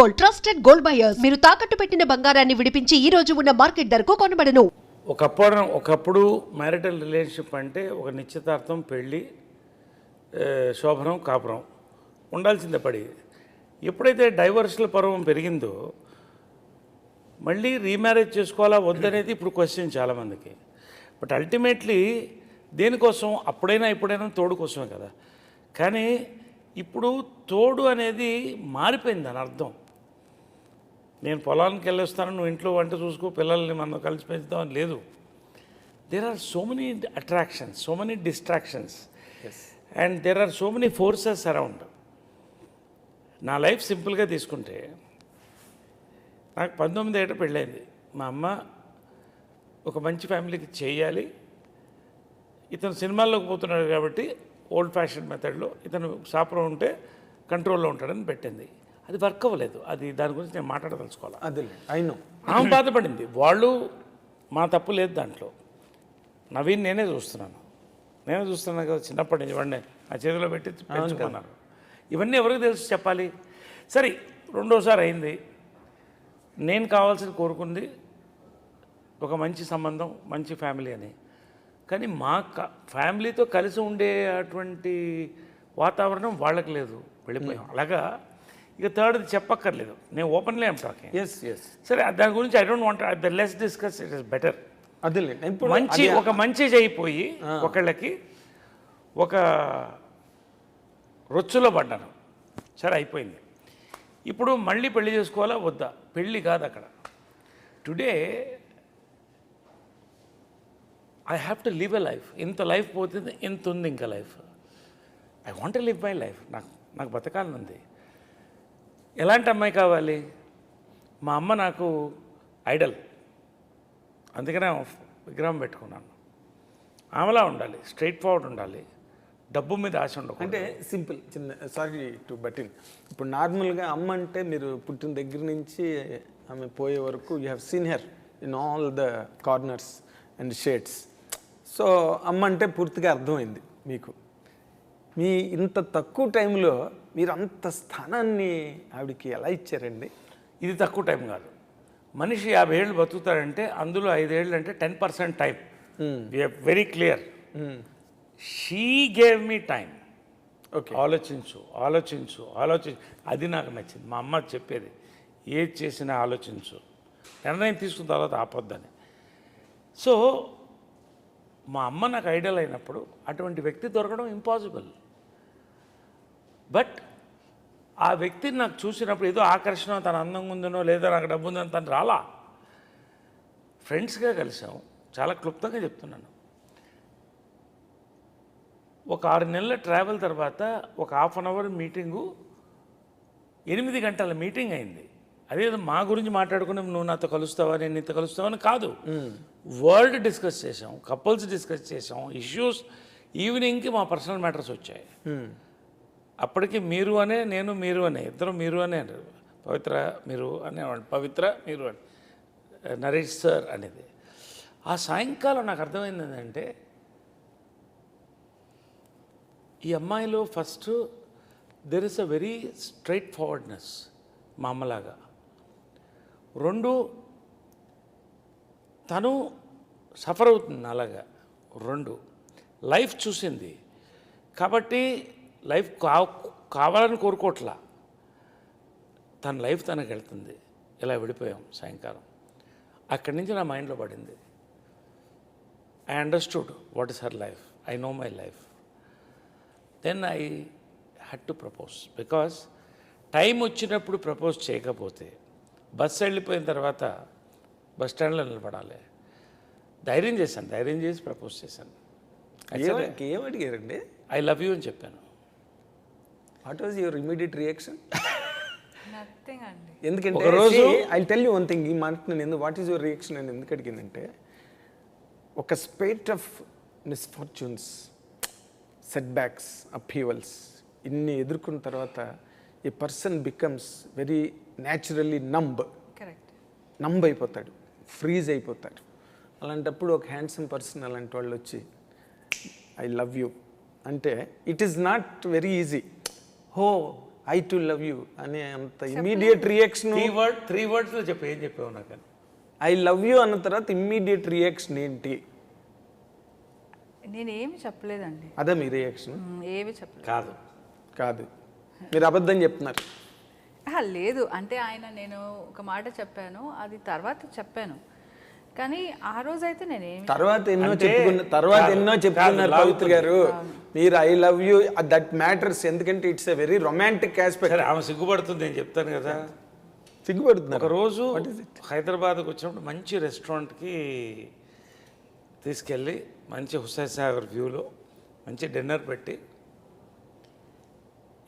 Gold trusted gold buyers. మీరు తాకట్టు పెట్టిన బంగారాన్ని విడిపించి ఈ రోజు ఉన్న మార్కెట్ ధరకు కొనబడను. ఒకప్పుడు ఒకప్పుడు మ్యారిటల్ రిలేషన్షిప్ అంటే ఒక నిశ్చితార్థం పెళ్ళి శోభనం కాపురం. ఉండాల్సిందే పడి. ఎప్పుడైతే డైవర్స్ల పర్వం పెరిగిందో మళ్ళీ రీమ్యారేజ్ చేసుకోవాలా వద్దనేది ఇప్పుడు క్వశ్చన్ చాలామందికి. బట్ అల్టిమేట్లీ దేనికోసం? అప్పుడైనా ఇప్పుడైనా తోడు కోసమే కదా. కానీ ఇప్పుడు తోడు అనేది మారిపోయింది అని అర్థం. నేను పొలానికి వెళ్ళొస్తాను నువ్వు ఇంట్లో వంట చూసుకో పిల్లల్ని మనం కలిసి పెంచుతాం అని లేదు. There are so many attractions so many distractions and there are so many forces around నా లైఫ్ సింపుల్గా తీసుకుంటే నాకు పంతొమ్మిది ఏట పెళ్ళైంది. మా అమ్మ ఒక మంచి ఫ్యామిలీకి చేయాలి. ఇతను సినిమాల్లోకి పోతున్నాడు కాబట్టి ఓల్డ్ ఫ్యాషన్ మెథడ్లో ఇతను సాపురం ఉంటే కంట్రోల్లో ఉంటాడని పెట్టింది. అది వర్క్ అవ్వలేదు. అది దాని గురించి నేను మాట్లాడదలుచుకోవాలి? అదే అయినో ఆమె బాధపడింది. వాళ్ళు మా తప్పు లేదు దాంట్లో. నవీన్ నేనే చూస్తున్నాను. నేనే చూస్తున్నాను కదా చిన్నప్పటి నుంచి వాడిని నా చేతిలో పెట్టి పెంచుకున్నాను. ఇవన్నీ ఎవరికి తెలుసు చెప్పాలి? సరే రెండోసారి అయింది. నేను కావాల్సింది కోరుకుంది ఒక మంచి సంబంధం మంచి ఫ్యామిలీ అని. కానీ మా క- ఫ్యామిలీతో కలిసి ఉండే అటువంటి వాతావరణం వాళ్ళకి లేదు. వెళ్ళిపోయాం. అలాగా ఇక థర్డ్ది చెప్పక్కర్లేదు. నేను ఓపెన్లీ ఏం టాకింగ్ ఎస్ ఎస్ సరే దాని గురించి I don't want the less discuss it is better అదేలేండి ఇప్పుడు మంచి ఒక మంచి చేయిపోయి ఒకళ్ళకి ఒక రొచ్చులో పడ్డాను. సరే అయిపోయింది. ఇప్పుడు మళ్ళీ పెళ్ళి చేసుకోవాలా వద్దా? పెళ్ళి కాదు అక్కడ. Today I have to live a life ఇంత లైఫ్ పోతుంది ఇంత ఉంది ఇంకా life I want live my life నాకు నాకు బతకాలని ఉంది ఎలాంటి అమ్మాయి కావాలి? మా అమ్మ నాకు ఐడల్. అందుకనే విగ్రహం పెట్టుకున్నాను. ఆమెలా ఉండాలి? స్ట్రైట్ ఫార్వర్డ్ ఉండాలి. డబ్బు మీద ఆశ ఉండదు అంటే సింపుల్ చిన్న సారీ టు బట్ ఇప్పుడు నార్మల్గా అమ్మ అంటే మీరు పుట్టిన దగ్గర నుంచి ఆమె పోయే వరకు you have seen her in all the corners and shades. So అమ్మ అంటే పూర్తిగా అర్థమైంది మీకు. మీ ఇంత తక్కువ టైంలో మీరు అంత స్థానాన్ని ఆవిడకి ఎలా ఇచ్చారండి? ఇది తక్కువ టైం కాదు. మనిషి యాభై ఏళ్ళు బతుకుతాడంటే అందులో ఐదేళ్ళు అంటే ten percent time. Very clear she gave me time okay ఆలోచించు ఆలోచించు ఆలోచించు. అది నాకు నచ్చింది. మా అమ్మ చెప్పేది ఏది చేసినా ఆలోచించు. నిర్ణయం తీసుకున్న తర్వాత ఆపొద్దని. సో మా అమ్మ నాకు ఐడియల్ అయినప్పుడు అటువంటి వ్యక్తి దొరకడం ఇంపాసిబుల్ బట్ ఆ వ్యక్తిని నాకు చూసినప్పుడు ఏదో ఆకర్షణ తన అందంగా ఉందనో లేదా నాకు డబ్బు ఉందని తను రాలా. ఫ్రెండ్స్గా కలిసాం చాలా క్లుప్తంగా చెప్తున్నాను. ఒక ఆరు నెలల ట్రావెల్ తర్వాత ఒక హాఫ్ అన్ అవర్ మీటింగు ఎనిమిది గంటల మీటింగ్ అయింది. అదేదో మా గురించి మాట్లాడుకుని నువ్వు నాతో కలుస్తావా నేను నీతో కలుస్తావా అని కాదు. వరల్డ్ డిస్కస్ చేసాం కపుల్స్ డిస్కస్ చేసాం ఇష్యూస్ ఈవినింగ్కి మా పర్సనల్ మ్యాటర్స్ వచ్చాయి. అప్పటికి మీరు అనే నేను మీరు అనే ఇద్దరు మీరు అనే అన్నారు. పవిత్ర మీరు అనేవాడు పవిత్ర మీరు అని. నరేష్ సార్ అనేది. ఆ సాయంకాలం నాకు అర్థమైంది ఏంటంటే ఈ అమ్మాయిలో first there is a very straight forwardness మా అమ్మలాగా రెండు తను సఫర్ అవుతుంది అలాగా రెండు లైఫ్ చూసింది. కాబట్టి లైఫ్ కా కావాలని కోరుకోవట్లా. తన లైఫ్ తనకు వెళ్తుంది. ఇలా విడిపోయాం సాయంకాలం. అక్కడి నుంచి నా మైండ్లో పడింది. I understood what is her life I know my life then I had to propose because time వచ్చినప్పుడు ప్రపోజ్ చేయకపోతే బస్సు వెళ్ళిపోయిన తర్వాత బస్ స్టాండ్లో నిలబడాలి. ధైర్యం చేశాను. ధైర్యం చేసి ప్రపోజ్ చేశాను. ఐ లవ్ యూ అని చెప్పాను. What was your immediate reaction nothing అండి. ఎందుకంటే ఒకరోజు- I tell you one thing ఈ మాట నేను ఎందుకు వాట్ ఈస్ యువర్ రియాక్షన్ అని ఎందుకు అడిగిందంటే ఒక spate of misfortunes setbacks upheavals ఇన్ని ఎదుర్కొన్న తర్వాత ఈ person becomes very naturally numb correct numb అయిపోతాడు ఫ్రీజ్ అయిపోతాడు. అలాంటప్పుడు ఒక హ్యాండ్సమ్ పర్సన్ అలాంటి వాళ్ళు వచ్చి ఐ లవ్ యూ అంటే it is not very easy oh I too love you అనే అంత immediate reaction three word three వర్డ్స్లో చెప్పు ఏం చెప్పావు నాకు. ఐ లవ్ యూ అన్న తర్వాత ఇమ్మీడియట్ రియాక్షన్ ఏంటి? నేను ఏమి చెప్పలేదండి. అదే మీ రియాక్షన్ ఏమి చెప్పలేదు. కాదు. కాదు. మీరు అబద్ధం చెప్తున్నారు. లేదు. అంటే ఆయన నేను ఒక మాట చెప్పాను అది తర్వాత చెప్పాను. కానీ ఆ రోజు అయితే నేను ఏమి తర్వాత ఎన్నో చెప్పుకున్న తర్వాత ఎన్నో చెప్పుకున్నారు. పవిత్ర గారు. మీరు I love you that matters ఎందుకంటే it's a very romantic aspect సరే ఆమె సిగ్గుపడుతుంది నేను చెప్తాను కదా. సిగ్గుపడుతున్నారు. ఒక రోజు హైదరాబాద్కి వచ్చినప్పుడు మంచి రెస్టారెంట్కి తీసుకెళ్ళి మంచి హుస్సేన్ సాగర్ వ్యూలో మంచి డిన్నర్ పెట్టి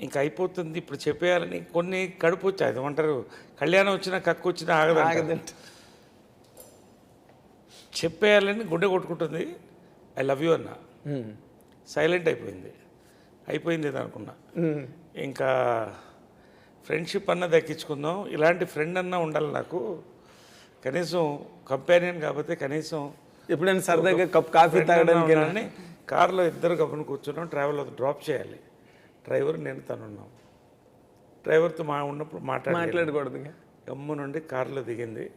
ఇంకా అయిపోతుంది. ఇప్పుడు చెప్పేయాలని కొన్ని కడుపు వచ్చాయి. అది ఏమంటారు? కళ్యాణం వచ్చినా కక్కు వచ్చినా ఆగదు ఆగదంట. చెప్పేయాలని గుండె కొట్టుకుంటుంది. ఐ లవ్ యూ అన్న. సైలెంట్ అయిపోయింది. అయిపోయింది అనుకున్నా. ఇంకా ఫ్రెండ్షిప్ అన్న దక్కించుకుందాం. ఇలాంటి ఫ్రెండ్ అన్న ఉండాలి నాకు. కనీసం కంపానియన్ కాకపోతే కనీసం ఎప్పుడైనా సరదాగా కప్ కాఫీ తాగడానికి కార్లో ఇద్దరు కప్పును కూర్చున్నాం. ట్రావెల్ డ్రాప్ చేయాలి. డ్రైవర్ నేను తను ఉన్నాం. డ్రైవర్తో మా ఉన్నప్పుడు మాట్లాడి మాట్లాడకూడదు గమ్ము నుండి కారులో దిగింది.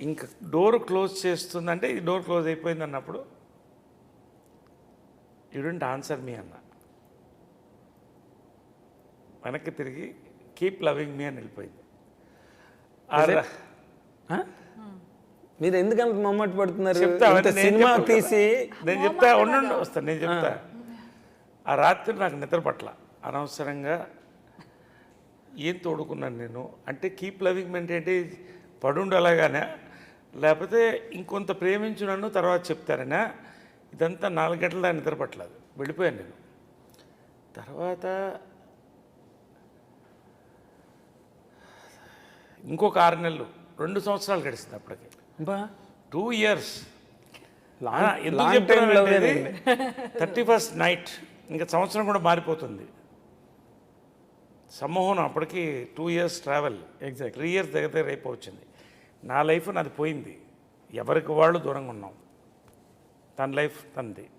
ఇంకా డోర్ క్లోజ్ చేస్తుందంటే ఈ డోర్ క్లోజ్ అయిపోయింది అన్నప్పుడు యూ డోంట్ ఆన్సర్ మీ అన్న. వెనక్కి తిరిగి కీప్ లవింగ్ మీ అని వెళ్ళిపోయింది. Huh? మీరు ఎందుకంత మమ్మటి పడుతున్నారు? చెప్తా సినిమా తీసి. నేను చెప్తా ఉండండి వస్తాను నేను చెప్తా. ఆ రాత్రి నాకు నిద్ర పట్ల. అనవసరంగా ఏం తోడుకున్నాను నేను? అంటే కీప్ లవింగ్ మెంట్ ఏంటి? పడుండు అలాగానే లేకపోతే ఇంకొంత ప్రేమించు నన్ను తర్వాత చెప్తారనా ఇదంతా నాలుగు గంటల దాకా నిద్ర పట్టలేదు. వెళ్ళిపోయాను నేను. తర్వాత ఇంకొక ఆరు నెలలు రెండు సంవత్సరాలు గడిచింది అప్పటికి. టూ ఇయర్స్ ఎందుకు చెప్తున్నానంటే థర్టీ ఫస్ట్ నైట్. ఇంకా సంవత్సరం కూడా మారిపోతుంది. సమ్మోహనం అప్పటికి two years travel Exactly. Three years దగ్గర దగ్గర అయిపోవచ్చింది. నా లైఫ్ నాది పోయింది. ఎవరికి వాళ్ళు దూరంగా ఉన్నాం. తన లైఫ్ తనది.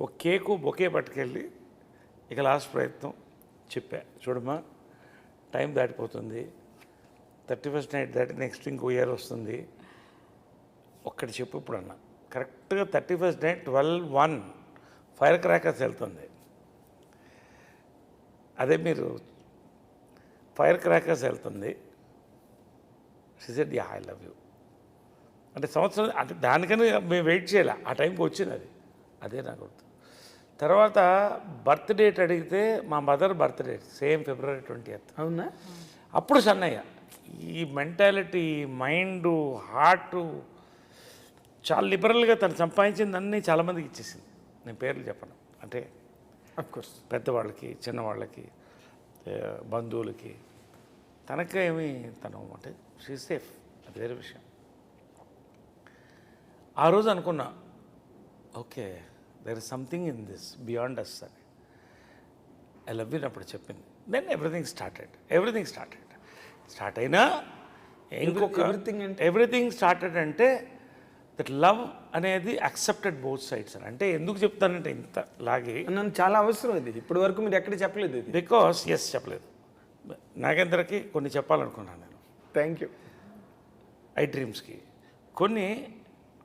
ఒక కేకు బొకే పట్టుకెళ్ళి ఇక లాస్ట్ ప్రయత్నం చెప్పా. చూడమ్మా టైం దాటిపోతుంది. థర్టీ ఫస్ట్ నైట్ దాటి నెక్స్ట్ ఇంకో ఇయర్ వస్తుంది. ఒక్కటి చెప్పు ఇప్పుడు అన్న కరెక్ట్గా thirty first night twelve one fire crackers వెళ్తుంది. అదే మీరు ఫైర్ క్రాకర్స్ వెళ్తుంది. She said yeah I love you అంటే సంవత్సరం అంటే దానికని మేము వెయిట్ చేయాలి? ఆ టైంకి వచ్చింది అది. అదే నాకు గుర్తు. తర్వాత బర్త్ డేట్ అడిగితే మా mother birth date same February twenty అవునా? అప్పుడు సన్నయ్య. ఈ మెంటాలిటీ మైండ్ హార్ట్ చాలా లిబరల్గా తను సంపాదించింది అన్నీ చాలామందికి ఇచ్చేసింది. నేను పేర్లు చెప్పను. అంటే అఫ్ కోర్స్ పెద్దవాళ్ళకి చిన్నవాళ్ళకి బంధువులకి తనకే ఏమి తను అంటే షీ సేఫ్ అది వేరే విషయం. ఆ రోజు అనుకున్నా okay there is something in this beyond us అని. ఐ లవ్ యూ అప్పుడు చెప్పింది. Then everything started everything started start అయినా ఇంకొక everything ఎవ్రీథింగ్ స్టార్టెడ్ అంటే దట్ లవ్ అనేది అక్సెప్టెడ్ బోత్ సైడ్స్ అని. అంటే ఎందుకు చెప్తానంటే ఇంత లాగి నన్ను చాలా అవసరం ఇది. ఇప్పటి వరకు మీరు ఎక్కడ చెప్పలేదు బికాస్ ఎస్ చెప్పలేదు. నాగేంద్రకి కొన్ని చెప్పాలనుకున్నాను నేను. థ్యాంక్ యూ ఐ డ్రీమ్స్కి. కొన్ని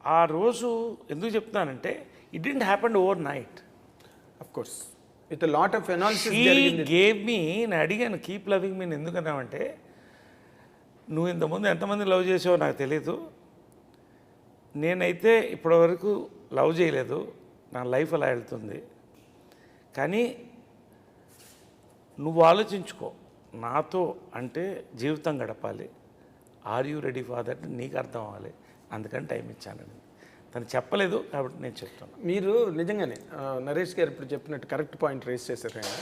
ఆ రోజు ఎందుకు చెప్తున్నానంటే it didn't happen overnight of course with lot of analysis gave me నేను అడిగాను కీప్ లవింగ్ మీన్ ఎందుకన్నామంటే నువ్వు ఇంతకుముందు ఎంతమంది లవ్ చేసావో నాకు తెలీదు. నేనైతే ఇప్పటివరకు లవ్ చేయలేదు. నా లైఫ్ అలా వెళ్తుంది. కానీ నువ్వు ఆలోచించుకో. నాతో అంటే జీవితం గడపాలి. ఆర్ యూ రెడీ ఫాదర్ అంటే నీకు అర్థం అవ్వాలి. అందుకని టైం ఇచ్చానండి తను చెప్పలేదు కాబట్టి నేను చెప్తాను మీరు నిజంగానే నరేష్ గారు ఇప్పుడు చెప్పినట్టు కరెక్ట్ పాయింట్ రేస్ చేశారు ఆయన.